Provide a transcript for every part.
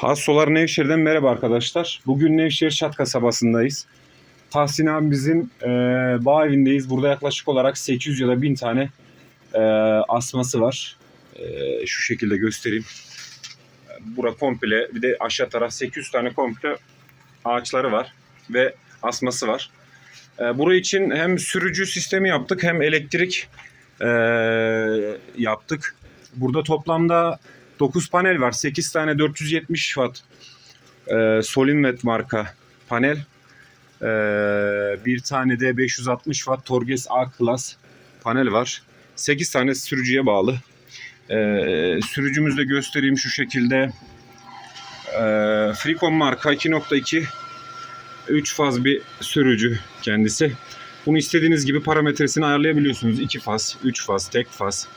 Hassolar Nevşehir'den merhaba arkadaşlar. Bugün Nevşehir Şat kasabasındayız. Tahsin abimizin e, bağ evindeyiz. Burada yaklaşık olarak 800 ya da 1000 tane e, asması var. E, şu şekilde göstereyim. Bura komple bir de aşağı taraf 800 tane komple ağaçları var ve asması var. E, burası için hem sürücü sistemi yaptık hem elektrik e, yaptık. Burada toplamda 9 panel var. 8 tane 470 watt e, Solinvet marka panel. E, bir tane de 560 watt Torges A Class panel var. 8 tane sürücüye bağlı. E, sürücümüzü de göstereyim şu şekilde. E, Freecon marka 2.2 3 faz bir sürücü kendisi. Bunu istediğiniz gibi parametresini ayarlayabiliyorsunuz. 2 faz, 3 faz, tek faz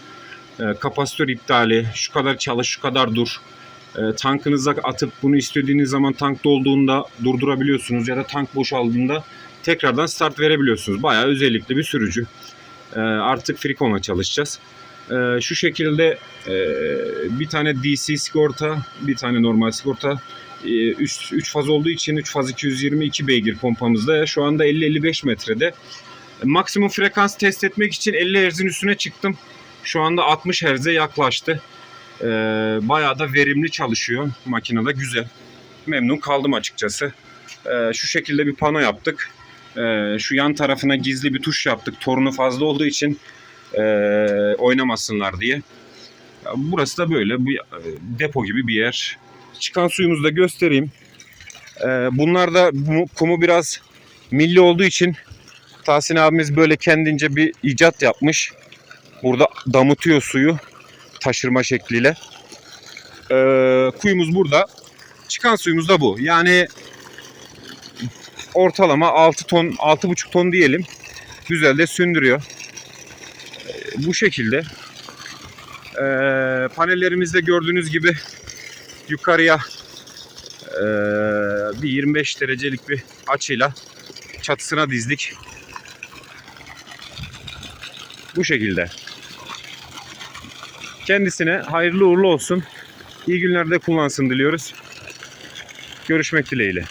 e, kapasitör iptali, şu kadar çalış, şu kadar dur. E, tankınıza atıp bunu istediğiniz zaman tank dolduğunda durdurabiliyorsunuz ya da tank boşaldığında tekrardan start verebiliyorsunuz. Bayağı özellikli bir sürücü. E, artık Freecon'la çalışacağız. Şu şekilde e, bir tane DC sigorta, bir tane normal sigorta. 3 faz olduğu için 3 faz 222 beygir pompamızda. Şu anda 50-55 metrede. Maksimum frekans test etmek için 50 Hz'in üstüne çıktım. Şu anda 60 Hz'e yaklaştı. Ee, bayağı da verimli çalışıyor. Makinede güzel. Memnun kaldım açıkçası. Ee, şu şekilde bir pano yaptık. Ee, şu yan tarafına gizli bir tuş yaptık. Torunu fazla olduğu için e, oynamasınlar diye. Burası da böyle bir e, depo gibi bir yer. Çıkan suyumuzu da göstereyim. Bunlar da kumu biraz milli olduğu için Tahsin abimiz böyle kendince bir icat yapmış. Burada damıtıyor suyu taşırma şekliyle. Ee, kuyumuz burada. Çıkan suyumuz da bu. Yani ortalama 6 ton, 6,5 ton diyelim. Güzel de sündürüyor. Ee, bu şekilde. Ee, panellerimizde gördüğünüz gibi yukarıya ee, bir 25 derecelik bir açıyla çatısına dizdik. Bu şekilde. Kendisine hayırlı uğurlu olsun. İyi günlerde kullansın diliyoruz. Görüşmek dileğiyle.